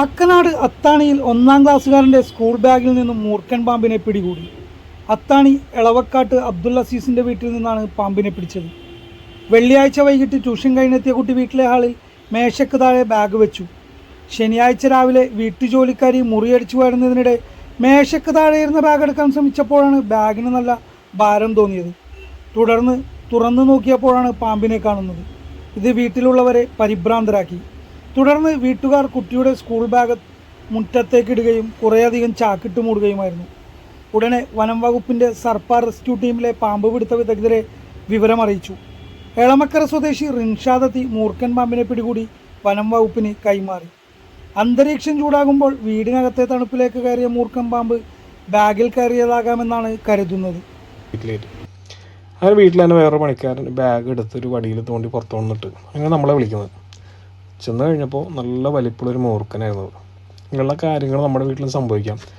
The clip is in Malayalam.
കാക്കനാട് അത്താണിയിൽ ഒന്നാം ക്ലാസ്സുകാരന്റെ സ്കൂൾ ബാഗിൽ നിന്നും മൂർഖൻ പാമ്പിനെ പിടികൂടി. അത്താണി എളവക്കാട്ട് അബ്ദുൽ അസീസിന്റെ വീട്ടിൽ നിന്നാണ് പാമ്പിനെ പിടിച്ചത്. വെള്ളിയാഴ്ച വൈകിട്ട് ട്യൂഷൻ കഴിഞ്ഞെത്തിയ കുട്ടി വീട്ടിലെ ഹാളിൽ മേശക്ക് താഴെ ബാഗ് വെച്ചു. ശനിയാഴ്ച രാവിലെ വീട്ടുജോലിക്കാരി മുറിയടിച്ചു വരുന്നതിനിടെ മേശക്ക് താഴെ ഇരുന്ന ബാഗ് എടുക്കാൻ ശ്രമിച്ചപ്പോഴാണ് ബാഗിന് നല്ല ഭാരം തോന്നിയത്. തുടർന്ന് തുറന്നു നോക്കിയപ്പോഴാണ് പാമ്പിനെ കാണുന്നത്. ഇത് വീട്ടിലുള്ളവരെ പരിഭ്രാന്തരാക്കി. തുടർന്ന് വീട്ടുകാർ കുട്ടിയുടെ സ്കൂൾ ബാഗ് മുറ്റത്തേക്കിടുകയും കുറേയധികം ചാക്കിട്ട് മൂടുകയുമായിരുന്നു. ഉടനെ വനം വകുപ്പിന്റെ സർപ്പാർ റെസ്ക്യൂ ടീമിലെ പാമ്പ് പിടുത്ത വിദഗ്ധരെ വിവരമറിയിച്ചു. എളമക്കര സ്വദേശി റിൻഷാദത്തി മൂർഖൻ പാമ്പിനെ പിടികൂടി വനം വകുപ്പിന് കൈമാറി. അന്തരീക്ഷം ചൂടാകുമ്പോൾ വീടിനകത്തെ തണുപ്പിലേക്ക് കയറിയ മൂർഖൻ പാമ്പ് ബാഗിൽ കയറിയതാകാമെന്നാണ് കരുതുന്നത്. അങ്ങനെ വീട്ടിൽ തന്നെ വേറെ പണിക്കാരൻ ബാഗ് എടുത്ത് ഒരു വടിയിൽ തോണ്ടി പുറത്തു വന്നിട്ട് അങ്ങനെ നമ്മളെ വിളിക്കുന്നത്. ചെന്ന് കഴിഞ്ഞപ്പോൾ നല്ല വലിപ്പമുള്ളൊരു മൂർഖനായിരുന്നു. ഇങ്ങനെയുള്ള കാര്യങ്ങൾ നമ്മുടെ വീട്ടിൽ സംഭവിക്കാം.